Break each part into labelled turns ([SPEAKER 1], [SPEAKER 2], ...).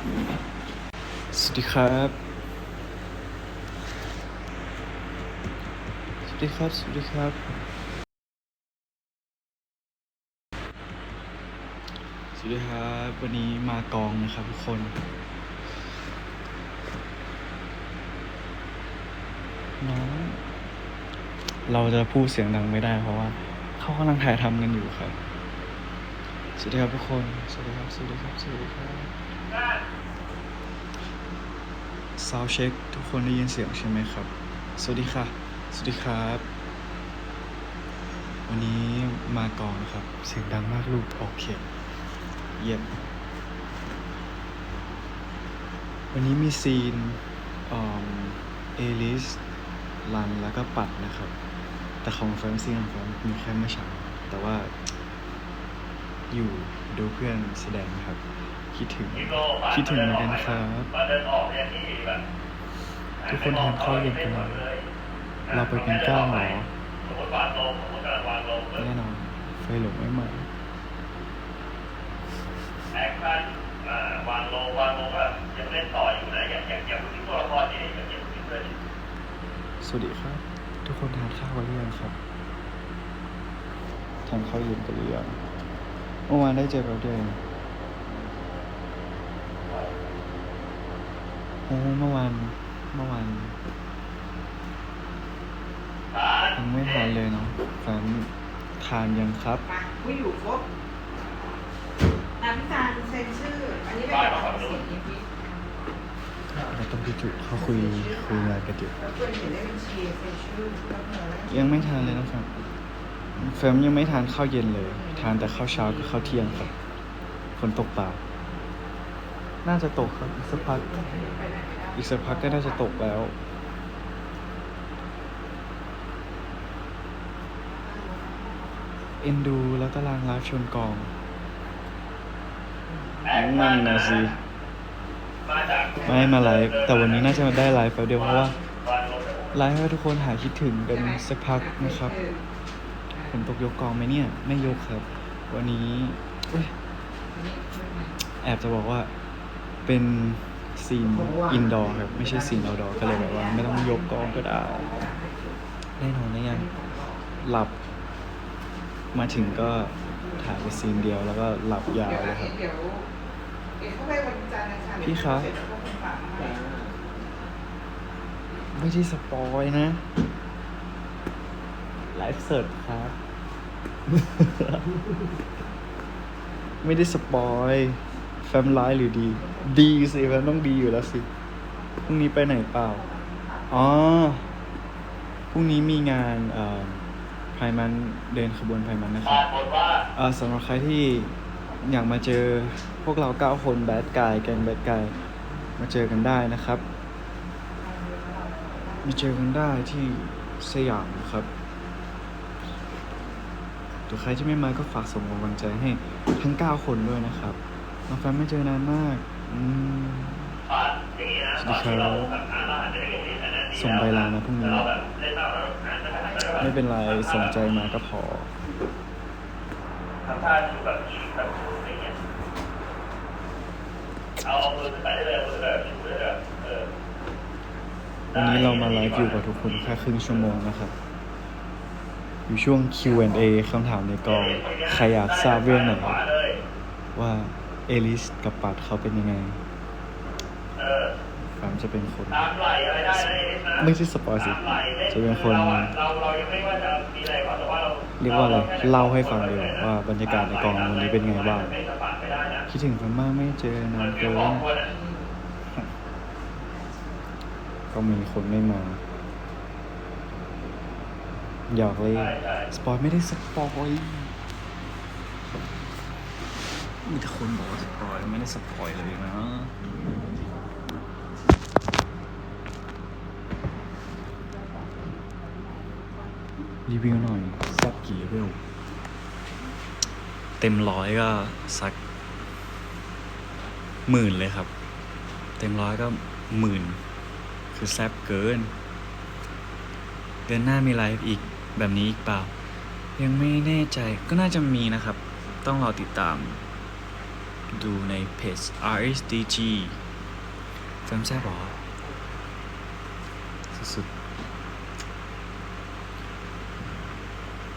[SPEAKER 1] สวัสดีครับ สวัสดีครับ สวัสดีครับ สวัสดีครับ วันนี้มากองนะครับทุกคนน้องเราจะพูดเสียงดังไม่ได้เพราะว่าเขากำลังถ่ายทำกันอยู่ครับ สวัสดีครับทุกคน สวัสดีครับ สวัสดีครับ สวัสดีครับ ซาวเช็คทุกคนได้ยินเสียงใช่ไหมครับ สวัสดีค่ะ สวัสดีครับ วันนี้มากอนครับ เสียงดังมากลูก โอเค เยี่ยม วันนี้มีซีนเอลิสลันแล้วก็ปัดนะครับ แต่ของแฟมซีนของแฟมมีแค่เมื่อเช้าแต่ว่า อยู่ดูเพื่อนแสดงนะครับ คิดถึงคิดถึงเหมือนกันครับทุกคนทานข้าวเย็นกันไหมเราไปเป็นก้าวเหรอแน่นอนไฟหลงไม่มา
[SPEAKER 2] แอคชั่นอ่าวางลงวางลงก็ยังเล่นต่ออยู่นะอย่าอย่าอย่าพูดถึงตัวละครนี้อย่าอย่าพูดถึงเลย
[SPEAKER 1] สวัสดีครับ ทุกคนทานข้าวกันหรือยังครับทานข้าวเย็นกันหรือยังเมื่อวานได้เจอเราด้วยโอ้เมื่อวานเมื่อวานยังไม่ทานเลยเนาะแฟนทานยังครับ
[SPEAKER 3] มาผู้อยู่ครบนำพิจารณ์เซ็นชื่อ อันนี้เป็นเอกสารสิทธิ์พี่
[SPEAKER 1] เราต้องพิจุเขาคุยคุยงานกันอยู่
[SPEAKER 3] แล้วตัวเห็นได้บัญชีเซ็นชื่อแล้วเมื่อ
[SPEAKER 1] ยังไม่ทานเลยนะครับ แฟมยังไม่ทานข้าวเย็นเลย ทานแต่ข้าวเช้ากับข้าวเที่ยงครับฝนตกเปล่า น่าจะตกครับอีกสักพัก อีกสักพักก็น่าจะตกแล้ว เอ็นดูแล้วตารางไลฟ์ชนกองนั่นนะสิไม่มาไลฟ์แต่วันนี้น่าจะมาได้ไลฟ์แป๊บเดียวเพราะว่าไลฟ์ให้ทุกคนหายคิดถึงกันสักพักนะครับ ฝนตกยกกองไหมเนี่ย ไม่ยกครับ วันนี้แอบจะบอกว่าเป็นซีนอินดอร์ครับ ไม่ใช่ซีนเอาดอร์ก็เลยแบบว่า ไม่ต้องยกกองก็ได้แน่นอนนะยังหลับ มาถึงก็ถ่ายไปซีนเดียวแล้วก็หลับยาวเลยครับพี่คะไม่ใช่สปอยนะ ไลฟ์สดครับ ไม่ได้สปอยแฟมไลฟ์หรือดี ดีสิแฟมต้องดีอยู่แล้วสิพรุ่งนี้ไปไหนเปล่า อ๋อพรุ่งนี้มีงานเอ่อไพมันเดินขบวนไพมันนะค
[SPEAKER 2] อ่า
[SPEAKER 1] รับ
[SPEAKER 2] นบทว่า
[SPEAKER 1] เอ่อสำหรับใครที่อยากมาเจอพวกเราเก้าคนแบดกายแกงแบดกายมาเจอกันได้นะครับ มาเจอกันได้ที่สยามนะครับ ตัวใครที่ไม่มาก็ฝากส่งกำลังใจให้ทั้ง 9 คนด้วยนะครับน้องแฟนไม่เจอนานมากอืม
[SPEAKER 2] ผ่านอย่างนี้นะ
[SPEAKER 1] สวัสดีครับ
[SPEAKER 2] ตอนที่เราแบบอ่านเราอาจจะไม่เห็นอันนั้นดี
[SPEAKER 1] ส่งใบลามาพรุ่งนี้
[SPEAKER 2] แต่เราแบบเล่นเราแล้วอ่านแล้วก็แบบ
[SPEAKER 1] ไม่เป็นไรสนใจมาก็พอ
[SPEAKER 2] ทำท่าชูแบบชูแบบชูอะไรเงี้ยเอาเอามือขึ้นไปได้เลยเอามือแบบชูได้เลยเออ
[SPEAKER 1] วันนี้เรามาไลฟ์อยู่กับทุกคนแค่ครึ่งชั่วโมงนะครับ อยู่ช่วง Q&A คำถามในกอง ใครอยากทราบเรื่องไหน
[SPEAKER 2] ขวาเลย
[SPEAKER 1] ว่าเอลิสกับปัดเขาเป็นยังไงฟามจะเป็นคน
[SPEAKER 2] ไม่
[SPEAKER 1] ใช่สปอยสิ จะเป็นคน
[SPEAKER 2] เราอะเราเรายังไม่ว่าจะมีอะไรก่อนแต่ว่าเรา
[SPEAKER 1] เรียกว่าอะไร เล่าให้ฟังเดีกว่าว่าบรรยากาศในกองวันนี้เป็นไงบ้าง
[SPEAKER 2] ว่า
[SPEAKER 1] คิดถึงฟามมากไม่เจอนาน
[SPEAKER 2] เกินก็
[SPEAKER 1] มีคนไม่มา หยอกเลย
[SPEAKER 2] ใช่ใช่
[SPEAKER 1] สปอยไม่ได้สปอยมีแต่คนบอกว่าสปอยไม่ได้สปอยเลยนะรีวิวหน่อยสักกี่เลเวลเต็มร้อยก็สักหมื่นเลยครับ เต็มร้อยก็หมื่น คือแซบเกิน เดือนหน้ามีไลฟ์อีก แบบนี้อีกเปล่า ยังไม่แน่ใจก็น่าจะมีนะครับ ต้องรอติดตาม ดูในเพจ RSDG จำแซ่บหรอสุดๆ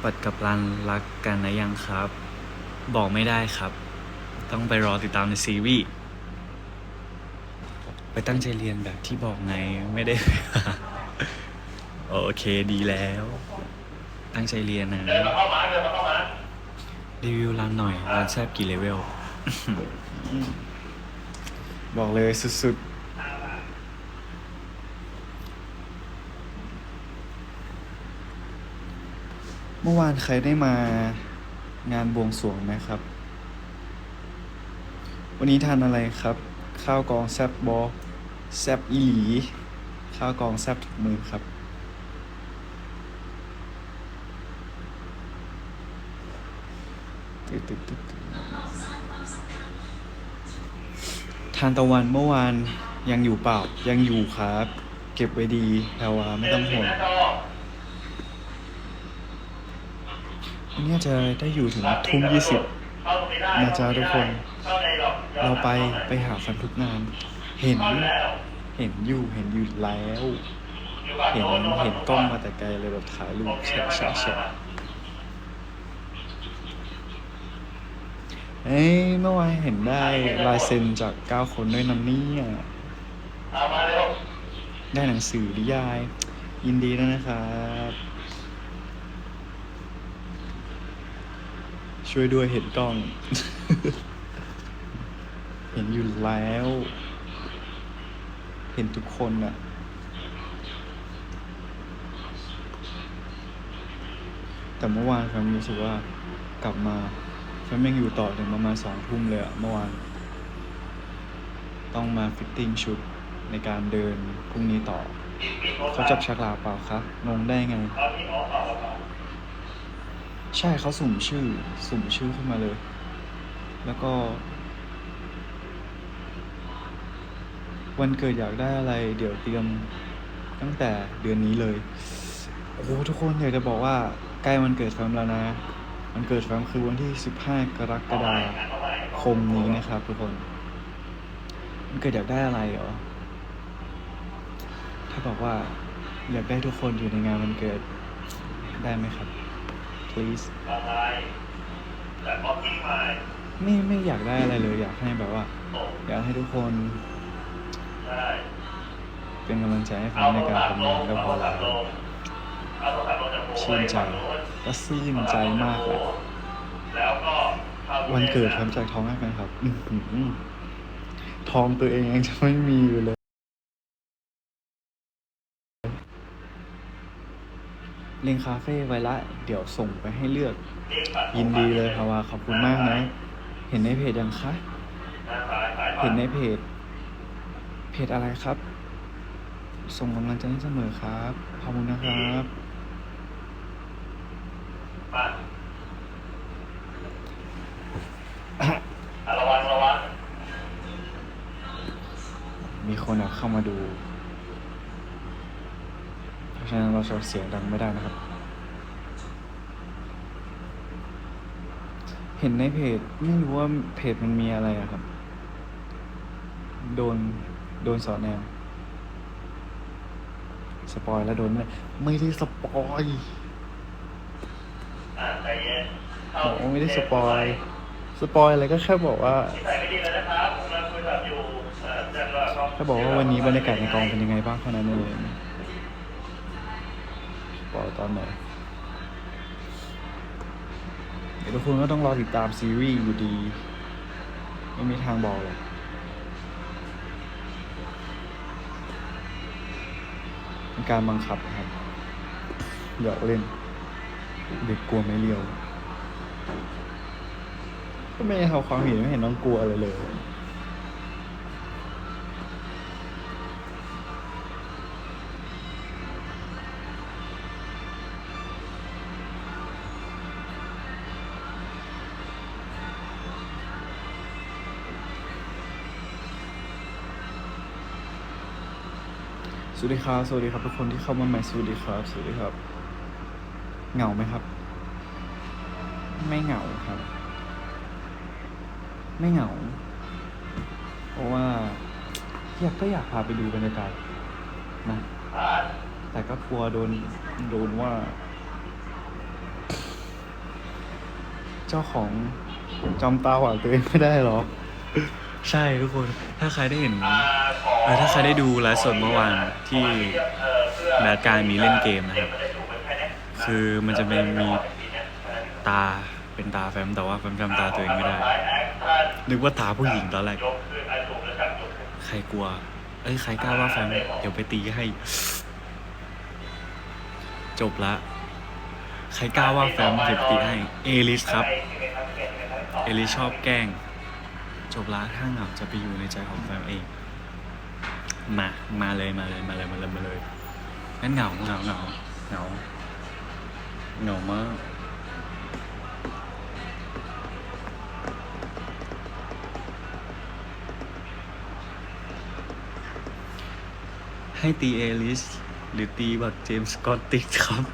[SPEAKER 1] ปัดกับรันรักกันนะยังครับ บอกไม่ได้ครับ ต้องไปรอติดตามในซีรีส์ไปตั้งใจเรียนแบบที่บอกไงไม่ได้ โอเคดีแล้ว ตั้งใจเรียนนะ
[SPEAKER 2] เดินมาเข้ามาเดินมาเข้ามา
[SPEAKER 1] รีวิวร้านหน่อยร้านแซบกี่เลเวล บอกเลยสุดๆ เมื่อวานใครได้มางานบวงสรวงไหมครับ วันนี้ทานอะไรครับ ข้าวกองแซบบอแซบอีหลี ข้าวกองแซบทุกมือครับ ตึ๊ดตึ๊ดตึ๊ดทานตะวันเมื่อวานยังอยู่เปล่า ยังอยู่ครับ เก็บไว้ดีแพรวาไม่ต้องห่วง
[SPEAKER 2] หน้าจอ
[SPEAKER 1] วันนี้จะได้อยู่ถึงทุ่มยี่สิบ
[SPEAKER 2] เข้าตรงนี้ได้
[SPEAKER 1] นะจ๊ะทุกคน
[SPEAKER 2] เรา
[SPEAKER 1] ไปไปหาฟันทุกงาน เห็น
[SPEAKER 2] เห็
[SPEAKER 1] นอยู่เห็นอยู่แล้ว เห็นเห็นกล้องมาแต่ไกลเลยแบบถ่ายรูปแชะ
[SPEAKER 2] แล้ว
[SPEAKER 1] แชะ
[SPEAKER 2] มา
[SPEAKER 1] แชะ เอ้ยเมื่อวานเห็นได้ลายเซ็นจากเก้าคนด้วยนะเนี่ย
[SPEAKER 2] เอามาเร็ว
[SPEAKER 1] ได้หนังสือนิยาย ยินดีด้วยนะครับ ช่วยด้วยเห็นกล้อง เห็นอยู่แล้ว เห็นทุกคนอะแต่เมื่อวานผมรู้สึกว่ากลับมา ผมยังอยู่ต่อถึงประมาณสองทุ่มเลยอะเมื่อวาน ต้องมาฟิตติ้งชุดในการเดินพรุ่งนี้ต่อ เขาจับฉลากเปล่าคะงงได้ไง ใช่เขาสุ่มชื่อ สุ่มชื่อขึ้นมาเลย แล้วก็ วันเกิดอยากได้อะไรเดี๋ยวเตรียมตั้งแต่เดือนนี้เลย โอ้โหทุกคนอยากจะบอกว่าใกล้วันเกิดแฟมแล้วนะ วันเกิดแฟมคือวันที่ 15 กรกฎาคมนี้นะครับ ทุกคนวันเกิดอยากได้อะไรเหรอ ถ้าบอกว่าอยากได้ทุกคนอยู่ในงานวันเกิดได้ไหมครับ please
[SPEAKER 2] ไม่
[SPEAKER 1] ไม่อยากได้อะไรเลย อยากให้แบบว่า
[SPEAKER 2] อ
[SPEAKER 1] ยากให้ทุกคน เป็นกำลังใจให้ผมในการ
[SPEAKER 2] ทำ
[SPEAKER 1] งานก็พ
[SPEAKER 2] อ
[SPEAKER 1] แล้ว ชื่นใจ
[SPEAKER 2] ไว้ฝั่งโน้น
[SPEAKER 1] และซื่นใจมากเลย
[SPEAKER 2] แล้วก็เข้า
[SPEAKER 1] วันเกิดทำจากท้องให้แฟนครับอื้อหือทองตัวเองยังจะไม่มีอยู่เลยเลียงคาเฟ่ไว้ละ เดี๋ยวส่งไปให้เลือก ยินดีเลยค่ะว่าขอบคุณมากนะ เห็นในเพจยังคะ
[SPEAKER 2] หน้าซ้ายซ้ายขวา
[SPEAKER 1] เห็นในเพจ เพจอะไรครับ ส่งกำลังใจให้เสมอครับ ขอบคุณนะครับ
[SPEAKER 2] มาอะระวังระวัง
[SPEAKER 1] มีคนอะ เข้ามาดู เพราะฉะนั้นเราจะเสียงดังไม่ได้นะครับ เห็นในเพจไม่รู้ว่าเพจมันมีอะไรอะครับ โดนโดนสอนแนว สปอยแล้วโดนเลยไม่ได้สปอย
[SPEAKER 2] อะใจเย็นเข้า
[SPEAKER 1] บอกว่าไม่ได้สปอย สปอยอะไรก็แค่บอกว่า
[SPEAKER 2] แต่ก็
[SPEAKER 1] แค่บอกว่าวันนี้บรรยากาศในกองเป็นยังไงบ้างเท่านั้นเองสปอยตอนไหนเดี๋ยวทุกคนก็ต้องรอติดตามซีรีส์อยู่ดี ไม่มีทางบอกหรอกเป็นการบังคับครับอยากเล่น เด็กกลัวไม่เลี้ยว ก็ไม่เอาความเห็นไม่เห็นต้องกลัวอะไรเลย วัสดีครับ สวัสดีครับทุกคนที่เข้ามาใหม่ สวัสดีครับ สวัสดีครับ เหงาไหมครับ ไม่เหงาครับ ไม่เหงา เพราะว่าอยากก็อยากพาไปดูบรรยากาศนะ แต่ก็กลัวโดนโดนว่า เจ้าของจำตาหวานตัวเองไม่ได้หรอ ใช่ทุกคนถ้าใครได้เห็นเออถ้าใครได้ดูไลฟ์สดเมื่อวานที่แบดการมีเล่นเกมนะครับ
[SPEAKER 2] มันจะเป็นแค่เนี้ย
[SPEAKER 1] คือมันจะมีมีตาเป็นตาแฟมแต่ว่าแฟมจำตาตัวเองไม่ได้
[SPEAKER 2] นึ
[SPEAKER 1] กว่าตาผู้หญิงตอนแรก ใครกลัว เอ้ยใครกล้าว่าแฟมเดี๋ยวไปตีให้ จบละ ใครกล้าว่าแฟมเดี๋ยวตีให้ เอลิสครับ เอลิสชอบแกล้ง จบละถ้าเหงาจะไปอยู่ในใจของแฟมเอง มา มาเลยมาเลยมาเลยมาเลยมาเลยงั้นเหงาเหงาเหงาเหงาเหงามากให้ตีเอลิสหรือตีบักเจมส์กอตติดครับ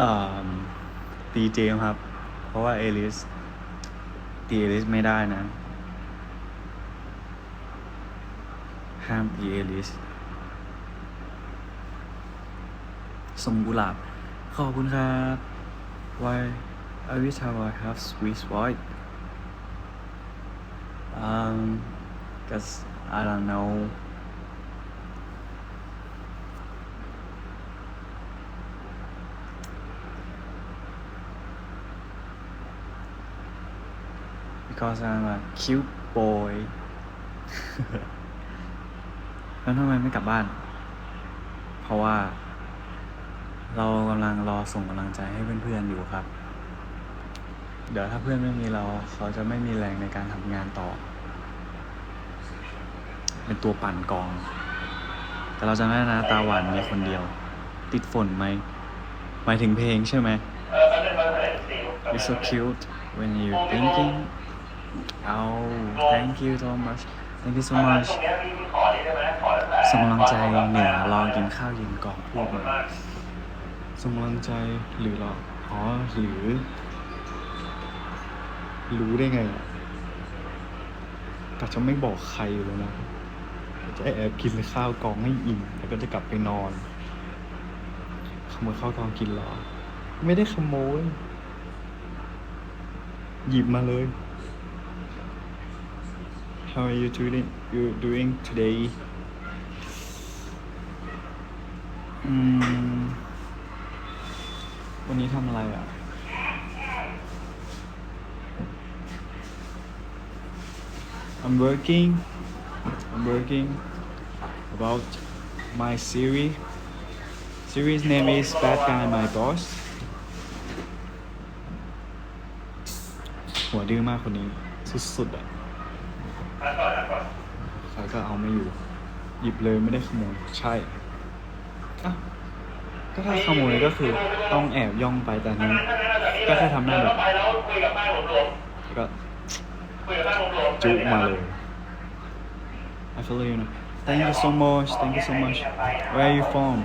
[SPEAKER 1] อ่า ตีเจมครับ เพราะว่าเอลิสตีเอลิสไม่ได้นะ ห้ามตีเอลิสส่งกุหลาบ ขอบคุณครับ Why I wish I would have sweet voice Um, cause I don't know. Because I'm a cute boy. แล้วทำไมไม่กลับบ้าน เพราะว่า เรากำลังรอส่งกำลังใจให้เพื่อนๆอยู่ครับ เดี๋ยวถ้าเพื่อนไม่มีเราเขาจะไม่มีแรงในการทำงานต่อ เป็นตัวปั่นกอง แต่เราจะไม่ได้นะตาหวานมีคนเดียว ติดฝนไหมหมายถึงเพลงใช่ไหม It's so cute when you're thinking Oh thank you so much thank you so much
[SPEAKER 2] ตรงเนี้ยพี่พี่ขอนี่ได้ไหมขอตั้งแต่
[SPEAKER 1] ส่งกำลังใจเหนือรอกินข้าวเย็นกองพู
[SPEAKER 2] ขอ
[SPEAKER 1] ด
[SPEAKER 2] บคุณ
[SPEAKER 1] มา
[SPEAKER 2] มาก
[SPEAKER 1] ส่งกำลังใจหรือรออ๋อหรือ รู้ได้ไงอะแต่จะไม่บอกใครเลยนะ จะแอบกินข้าวกองให้อิ่มแล้วก็จะกลับไปนอน ขโมยข้าวกองกินเหรอ ไม่ได้ขโมย หยิบมาเลย How are you doing you doing today อืม วันนี้ทำอะไรอ่ะ I'm working I'm working about my series series name is Bad Guy My Boss หัวดื้อมากคนนี้ สุดๆอ่ะ
[SPEAKER 2] อ่ะ ก็
[SPEAKER 1] เอาไม่อยู่ หยิบเลยไม่ได้ขโมยใช่อะก็ถ้าขโมยก็คือต้องแอบย่องไปแต่นี้ก็แค่ทำหน้าแบบ
[SPEAKER 2] ไปแล้วคุยกับแม่ผมหลวม
[SPEAKER 1] แล้วก็
[SPEAKER 2] คุยกับแม่ผมหลวม
[SPEAKER 1] จุมาเลย I feel you know Thank you so much Thank you so much Where are you from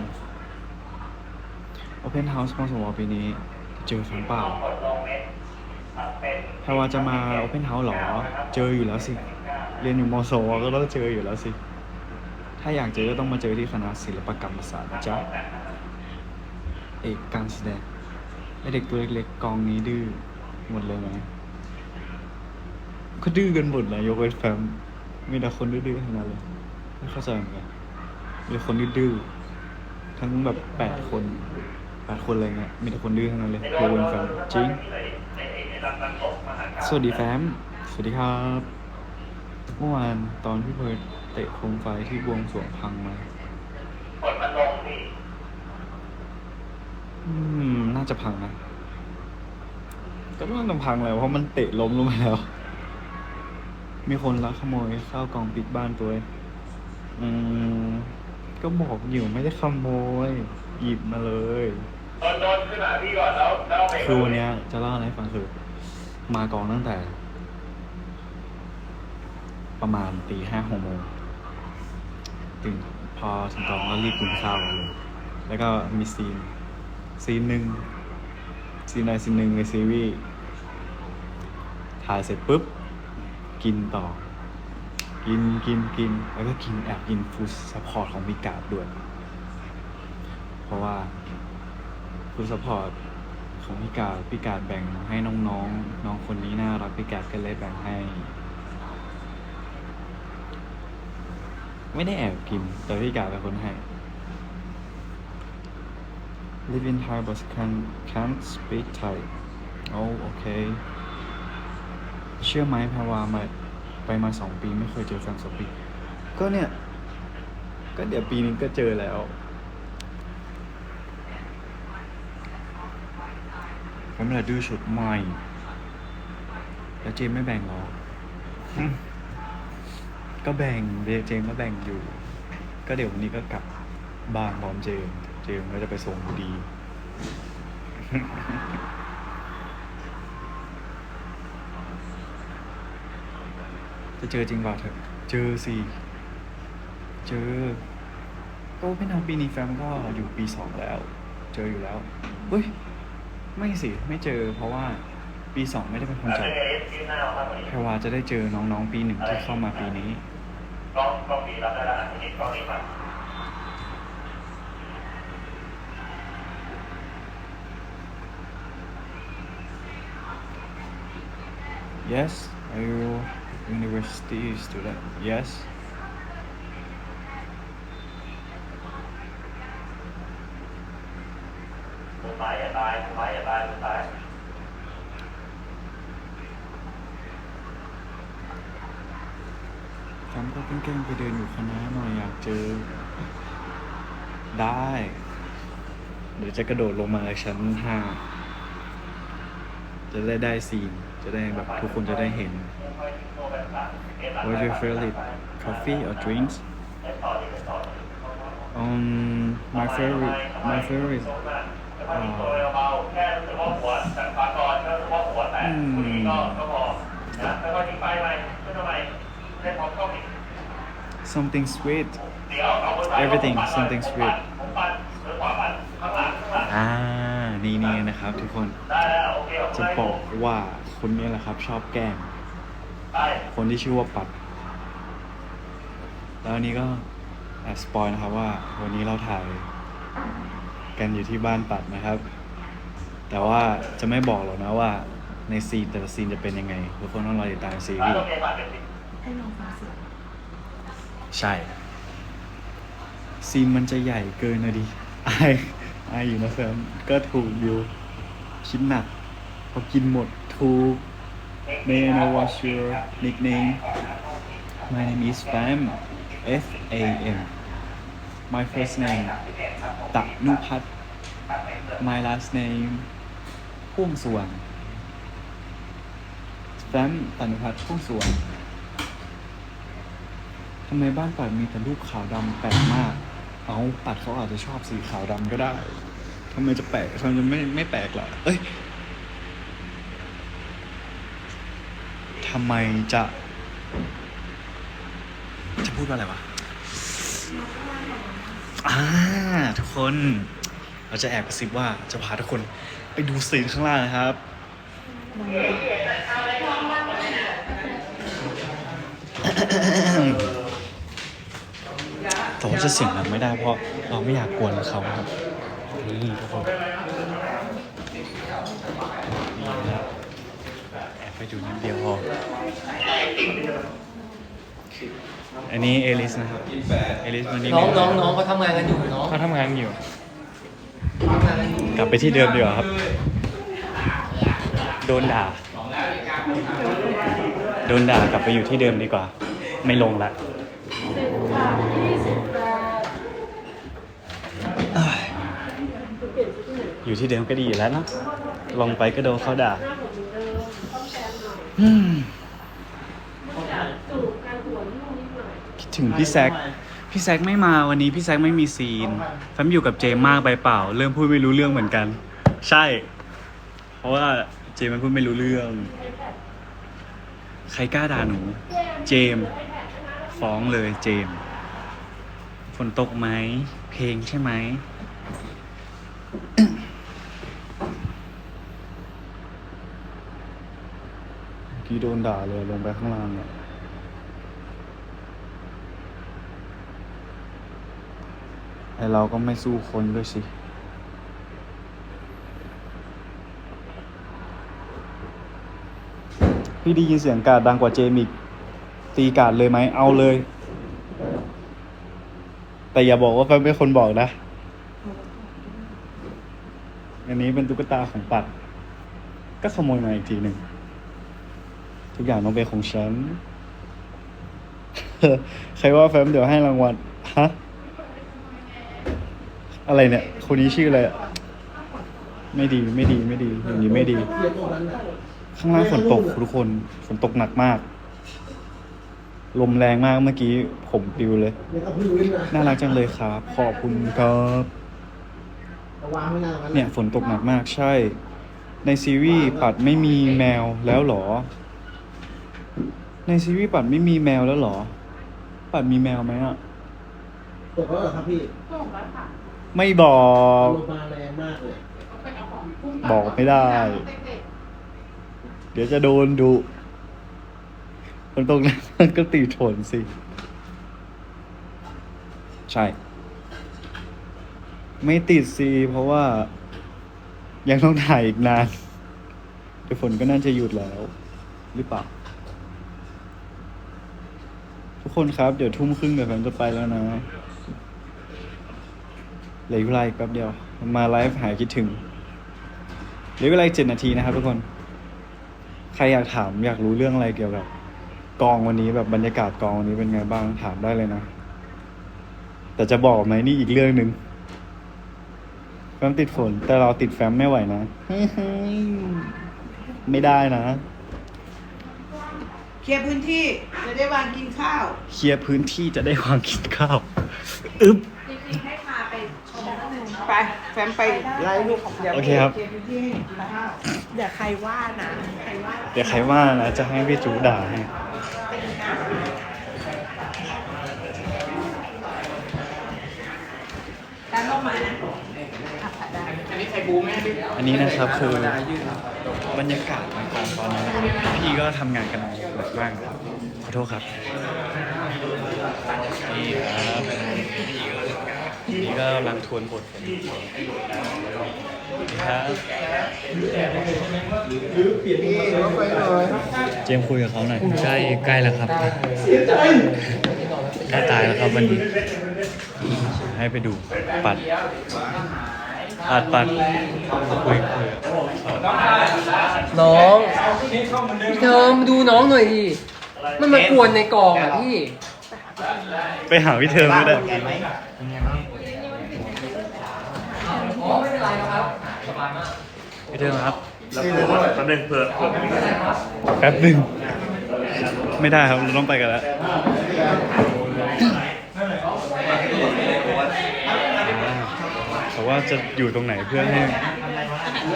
[SPEAKER 1] Open House มอสวปีนี้ เจอแฟนเปล่า
[SPEAKER 2] กดลงเม็ดอะเป็น
[SPEAKER 1] ถ้าว่าจะมา Open House หรอ เจออยู่แล้วสิ เรียนอยู่มสวก็ต้องเจออยู่แล้วสิ ถ้าอยากเจอก็ต้องมาเจอที่คณะศิลปกรรมศาสตร์นะจ๊ะเอกการแสดงไอเด็กตัวเล็กๆกองนี้ดื้อหมดเลยไหมก็ดื้อกันหมดเลยยกเว้นแฟมมีแต่คนดื้อๆทั้งนั้นเลยไม่เข้าใจเหมือนกันมีคนดื้อๆทั้งแบบแปดคนแปดคนอะไรเงี้ยมีแต่คนดื้อทั้งนั้นเลยยกเว้นแฟมจริงสวัสดีแฟมสวัสดีครับ เมื่อวานตอนพี่เพิร์ดเตะโคมไฟที่บวงสรวงพังไหม
[SPEAKER 2] กดมันลงนี่
[SPEAKER 1] อืม น่าจะพังนะก็น่าจะพังแล้วเพราะมันเตะล้มลงไปแล้ว มีคนลักขโมยข้าวกล่องปิดบ้านตัวเองอืม ก็บอกอยู่ไม่ได้ขโมย หยิบมาเลย
[SPEAKER 2] โดนโดนขึ้นหาพี่ก่อนแล้วแล้วไป
[SPEAKER 1] คือวันเนี้ยจะเล่าอะไรให้ฟังคือ มากองตั้งแต่ ประมาณตีห้าหกโมงตื่นพอถึงกองก็รีบกินข้าวเลยแล้วก็มีซีน ซีนหนึ่งซีนใดซีนหนึ่งในซีรีส์ถ่ายเสร็จปุ๊บ กินต่อ กินกินกิน แล้วก็กินแอบกินฟูดซัพพอร์ตของพิกาดด้วย เพราะว่าฟูดซัพพอร์ตของพิกาดพิกาดแบ่งให้น้องๆน้องคนนี้น่ารักพิกาดก็เลยแบ่งให้ ไม่ได้แอบกิน แต่พิกาเป็นคนให้ live in Thai but can can't speak Thai โอ้โอเค เชื่อไหมแพรวามาไปมาสองปีไม่เคยเจอแฟนสองปี ก็เนี่ย ก็เดี๋ยวปีนี้ก็เจอแล้วผมเลยดูชุดใหม่ แล้วเจมไม่แบ่งหรอ ก็แบ่งเจมก็แบ่งอยู่ ก็เดี๋ยววันนี้ก็กลับบ้านพร้อมเจม เจมก็จะไปส่งดี จะเจอจริงเปล่าเถอะเจอสิ เจอ ก็พี่นาปีนี้แฟมก็อยู่ปีสองแล้ว เจออยู่แล้ว เฮ้ย ไม่สิ ไม่เจอเพราะว่า ปีสองไม่ได้เป็นคน
[SPEAKER 2] แล้ว
[SPEAKER 1] จัด
[SPEAKER 2] เรื่องเอสยืนหน้าเอาครับวันนี้
[SPEAKER 1] แพรวาจะได้เจอน้องๆปีหนึ่งที่เข้ามาปีนี้
[SPEAKER 2] กล้องกล้องดีรับได้แล้วนะทีนี้กล้องนี้มา
[SPEAKER 1] Yes are you university student Yes
[SPEAKER 2] มือซ้ายอย่าตายมือซ้ายอย่าตายมือซ้าย
[SPEAKER 1] แก็แกล้งๆไปเดินอยู่คณะหน่อยอยากเจอ ได้ เดี๋ยวจะกระโดดลงมาชั้นห้าจะได้ได้ซีน จะได้แบบทุกคนจะได้เห็น What's your favorite coffee or drinks
[SPEAKER 2] เอ็นต่อที่เอ็นต่อ
[SPEAKER 1] Um my favorite my favorite
[SPEAKER 2] แล้
[SPEAKER 1] something sweet Everything something sweet
[SPEAKER 2] อ่า
[SPEAKER 1] นี่นี่นะครับทุกคน จะบอกว่าคนนี้แหละครับ ชอบแกล้งคนที่ชื่อว่าปัด แล้วนี้ก็แอบสปอยนะครับว่าวันนี้เราถ่ายกันอยู่ที่บ้านปัดนะครับ แต่ว่าจะไม่บอกหรอกนะว่าในซีนแต่ละซีนจะเป็นยังไงทุกคนต้องรอติดตามซีรีส์
[SPEAKER 3] ให้ลองฟังเสียง
[SPEAKER 1] ใช่ซีนมันจะใหญ่เกินนะดิอายออยู่นะแฟมก็ถูกอยู่คิดหนัก พอกินหมดถูก May I know what's your nickname My name is Fam F A M My first name ตะนุพัฒน์ My last name พ่วงสวง Fam ตะนุพัฒน์พ่วงสวง ทำไมบ้านปัดมีแต่รูปขาวดำแปลกมาก เอาปัดเขาอาจจะชอบสีขาวดำก็ได้ทำไมจะแปลกทำไมจะไม่ไม่แปลกล่ะเอ้ยทำไมจะ จะพูดว่าอะไรวะอ่าทุกคน เราจะแอบกระซิบว่าจะพาทุกคนไปดูซีนข้างล่างนะครับ แต่ว่าจะเสียงดังไม่ได้เพราะเราไม่อยากกวนเขาครับนี่ทุกคนนี่นะครับแอบไปดูนิดเดียวพออันนี้เอลิสนะครับเอลิสวันนี้
[SPEAKER 4] น้อง
[SPEAKER 1] ไม่
[SPEAKER 4] น้อง
[SPEAKER 1] มา
[SPEAKER 4] น้องเขาทำงานกันอยู่น้อง
[SPEAKER 1] เขาทำงานอยู่
[SPEAKER 4] ทำงานกันอยู่
[SPEAKER 1] กลับไปที่เดิมดีกว่าครับ โดนด่า โดนด่ากลับไปอยู่ที่เดิมดีกว่า ไม่ลงละเอ้ย อยู่ที่เดิมก็ดีอยู่แล้วเนอะลงไปก็โดนเขาด่าอืมคิดถึงพี่แซคพี่แซคไม่มาวันนี้พี่แซคไม่มีซีนแฟมอยู่กับเจมมากไปเปล่า เริ่มพูดไม่รู้เรื่องเหมือนกัน ใช่ เพราะว่าเจมมันพูดไม่รู้เรื่อง ใครกล้าด่าหนู เจม ฟ้องเลยเจมฝนตกไหม เพลงใช่ไหม กี้โดนด่าเลยลงไปข้างล่างเนี่ยไอเราก็ไม่สู้คนด้วยสิ พี่ได้ยินเสียงกาดดังกว่าเจมอีกตีกาดเลยไหม เอาเลย แต่อย่าบอกว่าแฟนเป็นคนบอกนะ อันนี้เป็นตุ๊กตาของปัด ก็ขโมยมาอีกทีหนึ่ง ทุกอย่างต้องเป็นของฉัน ใครว่าแฟมเดี๋ยวให้รางวัล ฮะ อะไรเนี่ย คนนี้ชื่ออะไรอะไม่ดีไม่ดีไม่ดีอย่างนี้ไม่ดี ข้างล่างฝนตกทุกคน ฝนตกหนักมาก ลมแรงมากเมื่อกี้ผมปิวเลย
[SPEAKER 4] น่า
[SPEAKER 1] รักจังเลยครับ ขอบคุณครับ
[SPEAKER 4] เอาวางไว้หน้ามัน
[SPEAKER 1] เนี่ย ฝนตกหนักมากใช่ ในซีรีส์ปัดไม่มีแมวแล้วเหรอ ในซีรีส์ปัดไม่มีแมวแล้วเหรอ ปัดมีแมวไหมอะ
[SPEAKER 4] ตกแล้วเหรอครับพี่
[SPEAKER 1] ไม่บอก
[SPEAKER 4] ลมมาแรงมากเลย
[SPEAKER 1] บอกไม่ได้เดี๋ยวจะโดนดุฝนตกหนักมากก็ตีถนสิ ใช่ ไม่ติดสิเพราะว่า ยังต้องถ่ายอีกนานเดี๋ยวฝนก็น่าจะหยุดแล้ว หรือเปล่า ทุก คนครับ เดี๋ยวทุ่มครึ่งเดี๋ยวผมจะไปแล้วนะเหลือเวลาอีกแป๊บเดียว มาไลฟ์หายคิดถึงเหลือเวลาเจ็ดนาทีนะครับทุกคน ใครอยากถามอยากรู้เรื่องอะไรเกี่ยวกับ กองวันนี้แบบบรรยากาศกองวันนี้เป็นไงบ้างถามได้เลยนะ แต่จะบอกไหมนี่อีกเรื่องหนึ่งแฟมติดฝน แต่เราติดแฟมไม่ไหวนะ ไม่ได้นะ
[SPEAKER 3] เคลียร์พื้นที่จะได้วางกินข้าว
[SPEAKER 1] เคลียร์พื้นที่จะได้วางกินข้าวอึ๊บ
[SPEAKER 3] ไปแฟมไปไล่ลูกของเดี๋ยว
[SPEAKER 1] โอเคครับ
[SPEAKER 3] เคลียร์พื้นที่ให้กินข้าว
[SPEAKER 5] เดี๋ยวใครว่านะใครว่า
[SPEAKER 1] เดี๋ยวใครว่านะจะให้พี่จูด่าให้
[SPEAKER 3] การลงมานะ
[SPEAKER 1] อันนี้นะครับคือ บรรยากาศในกองตอนนี้นะครับพี่ก็ทำงานกันหนักมากครับ ขอโทษครับนี่ครับนี่ก็กำลังทวนบทกันนี่ครับเจมส์คุยกับเขาหน่อย
[SPEAKER 6] ใกล้ใกล้แล้วครับใกล้ตายแล้วครับวันนี้
[SPEAKER 1] ให้ไปดูปัดปัดปัดคุยคุย
[SPEAKER 6] น้องพี่เทอมดูน้องหน่อยดิ มันมากวนในกองอะพี่
[SPEAKER 1] ไปหาพี่เทอมก็ได้
[SPEAKER 6] อ๋อไม่เป็นไรครับสบายมาก
[SPEAKER 1] พี่เทอมครับ
[SPEAKER 2] แล้วเผื่อแป๊บนึงเผื่อเผื่อ
[SPEAKER 1] แป๊บหนึ่งไม่ได้ครับเราต้องไปกันแล้วแต่ว่าจะอยู่ตรงไหนเพื่อให้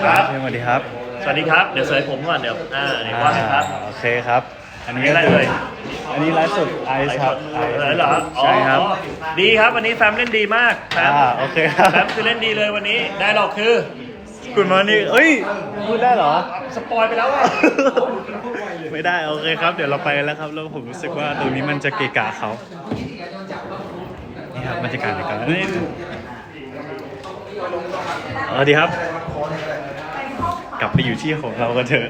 [SPEAKER 2] ครับ
[SPEAKER 1] สวัสดีครับ
[SPEAKER 2] สวัสดีครับ เดี๋ยวเสยผมก่อนเดี๋ยว อ่าเดี๋ยวว่าให้ครับ
[SPEAKER 1] อ่าโอเคครับ อันนี้
[SPEAKER 2] อันนี้อะไรเอ่ย
[SPEAKER 1] อันนี้ไลฟ์สดไอซ์ครับ
[SPEAKER 2] เออเหรออ๋อ
[SPEAKER 1] ใช่ครับ
[SPEAKER 2] ดีครับวันนี้แฟมเล่นดีมากแฟม
[SPEAKER 1] อ่าโอเคครับ
[SPEAKER 2] แฟมคือเล่นดีเลยวันนี้ ได้หรอกคือ
[SPEAKER 1] คุณมอนี่เอ้ย พูดได้เหรอ
[SPEAKER 2] สปอยไปแล้วอะ
[SPEAKER 1] ไม่ได้ โอเคครับ เดี๋ยวเราไปกันแล้วครับ แล้วผมรู้สึกว่าตรงนี้มันจะเกะกะเขา นี่ครับบรรยากาศในการนี่ สวัสดีครับ กลับไปอยู่ที่ของเรากันเถอะ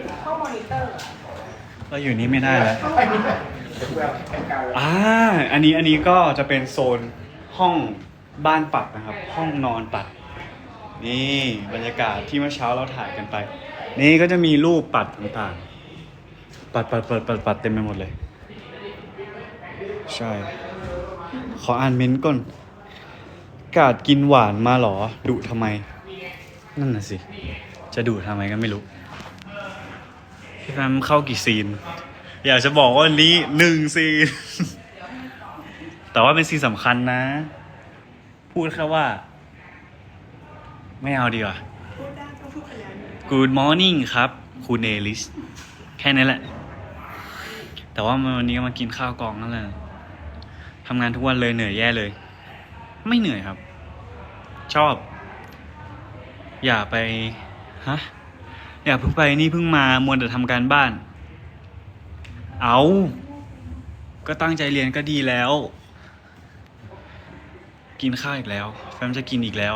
[SPEAKER 1] เราอยู่นี่ไม่ได้แล้วอ่าอันนี้อันนี้ก็จะเป็นโซนห้องบ้านปัดนะครับ ห้องนอนปัด นี่บรรยากาศที่เมื่อเช้าเราถ่ายกันไป นี่ก็จะมีรูปปัดต่างๆ ปัดปัดปัดปัดปัดเต็มไปหมดเลย ใช่ ขออ่านเม้นต์ก่อน กาดกินหวานมาหรอดุทำไม นั่นน่ะสิ จะดุทำไมก็ไม่รู้ พี่แฟมเข้ากี่ซีน อยากจะบอกว่าวันนี้หนึ่งซีน แต่ว่าเป็นซีนสำคัญนะ พูดแค่ว่า ไม่เอาดีกว่า Good morning ครับ คุณเอลิส แค่นี้แหละ แต่ว่าวันนี้ก็มากินข้าวกองนั่นแหละทำงานทุกวันเลยเหนื่อยแย่เลย ไม่เหนื่อยครับ ชอบ อย่าไปฮะอย่าเพิ่งไปนี่เพิ่งมามวนแต่ทำการบ้าน เอา ก็ตั้งใจเรียนก็ดีแล้ว กินข้าวอีกแล้ว แฟมจะกินอีกแล้ว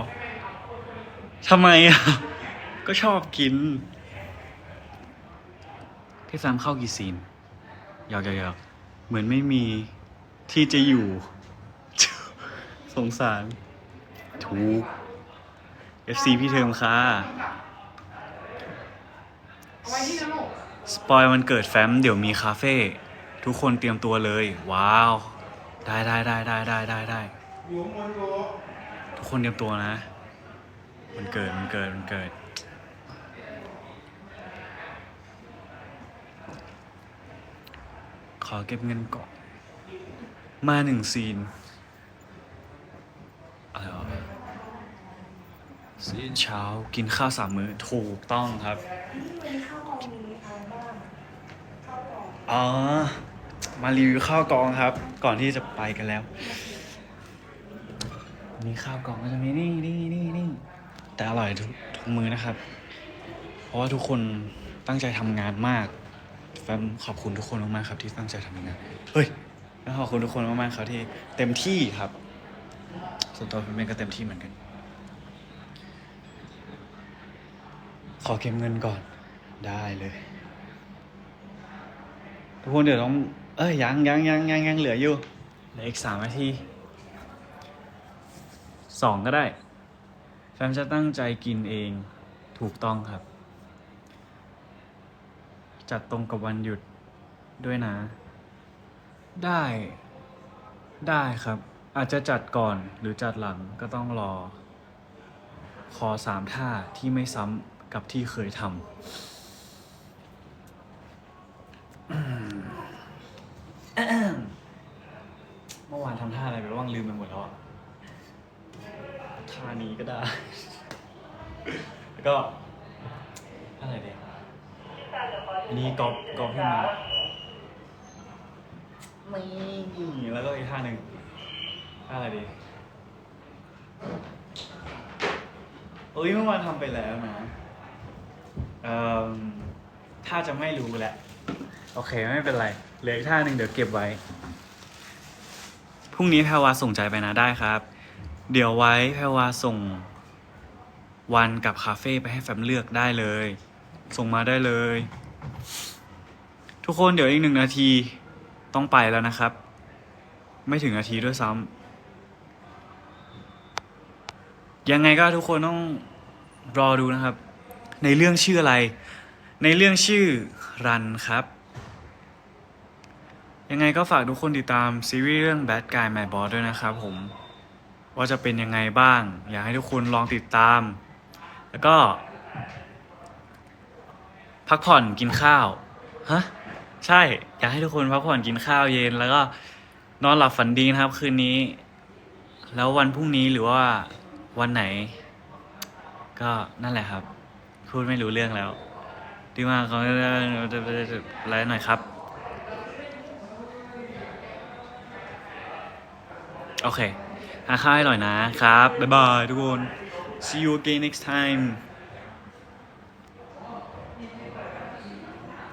[SPEAKER 1] ทำไมอะ ก็ชอบกิน พี่แฟมเข้ากี่ซีนหยอกหยอกหยอกเหมือนไม่มีที่จะอยู่ สงสาร ถูก FC พี่เทอมค่ะ
[SPEAKER 3] เอาไว้ที่น้ำหนู
[SPEAKER 1] สปอยวันเกิดแฟมเดี๋ยวมีคาเฟ่ทุกคนเตรียมตัวเลย ว้าว ได้ได้ได้ได้ได้ได้ได้ทุกคนเตรียมตัวนะ มันเกิดมันเกิดมันเกิดขอเก็บเงินก่อน มาหนึ่งซีน อะไรวะซีนเช้ากินข้าวสามมื้อถูกต้องครับอ๋อมารีวิวข้าวกองครับ ก่อนที่จะไปกันแล้ว มีข้าวกองก็จะมีนี่นี่นี่นี่แต่อร่อยทุกทุกมือนะครับ เพราะว่าทุกคนตั้งใจทำงานมากแฟมขอบคุณทุกคนมากๆครับที่ตั้งใจทำงาน เฮ้ยแล้วขอบคุณทุกคนมากๆครับที่เต็มที่ครับ ส่วนตัวผมเองก็เต็มที่เหมือนกัน ขอเก็บเงินก่อนได้เลยทุกคนเดี๋ยวต้อง เอ้ยยังยังยังยังยังเหลืออยู่เหลืออีกสามนาทีสองก็ได้ แฟมจะตั้งใจกินเองถูกต้องครับ จัดตรงกับวันหยุดด้วยนะ ได้ ได้ครับ อาจจะจัดก่อนหรือจัดหลังก็ต้องรอขอสามท่าที่ไม่ซ้ำกับที่เคยทำเมื่อวานทำท่าอะไรไปบ้างลืมไปหมดแล้วอะท่านี้ก็ได้ แล้วก็อะไรเดียอันนี้กอบกอบขึ้นมานี่แล้วก็อีกท่าหนึ่งท่า อะไรดีเอ้ยเมื่อวานทำไปแล้วนะเอ่อถ้าจะไม่รู้แหละ โอเคไม่เป็นไร เหลืออีกท่าหนึ่งเดี๋ยวเก็บไว้ พรุ่งนี้แพรวาส่งใจไปนะได้ครับ เดี๋ยวไว้แพรวาส่งวันกับคาเฟ่ไปให้แฟมเลือกได้เลย ส่งมาได้เลย ทุกคนเดี๋ยวอีกหนึ่งนาทีต้องไปแล้วนะครับ ไม่ถึงนาทีด้วยซ้ำ ยังไงก็ทุกคนต้องรอดูนะครับ ในเรื่องชื่ออะไร ในเรื่องชื่อรันครับ ยังไงก็ฝากทุกคนติดตามซีรีส์เรื่อง Bad Guy My Boss ด้วยนะครับผมว่าจะเป็นยังไงบ้าง อยากให้ทุกคนลองติดตาม แล้วก็ พักผ่อนกินข้าวฮะใช่ อยากให้ทุกคนพักผ่อนกินข้าวเย็น แล้วก็นอนหลับฝันดีนะครับ คืนนี้ แล้ววันพรุ่งนี้หรือว่า วันไหน ก็นั่นแหละครับ พูดไม่รู้เรื่องแล้ว ดีมากเขาอะไรหน่อยครับ โอเคหาข้าวให้หน่อยนะครับ บ๊ายบายทุกคน see you again next time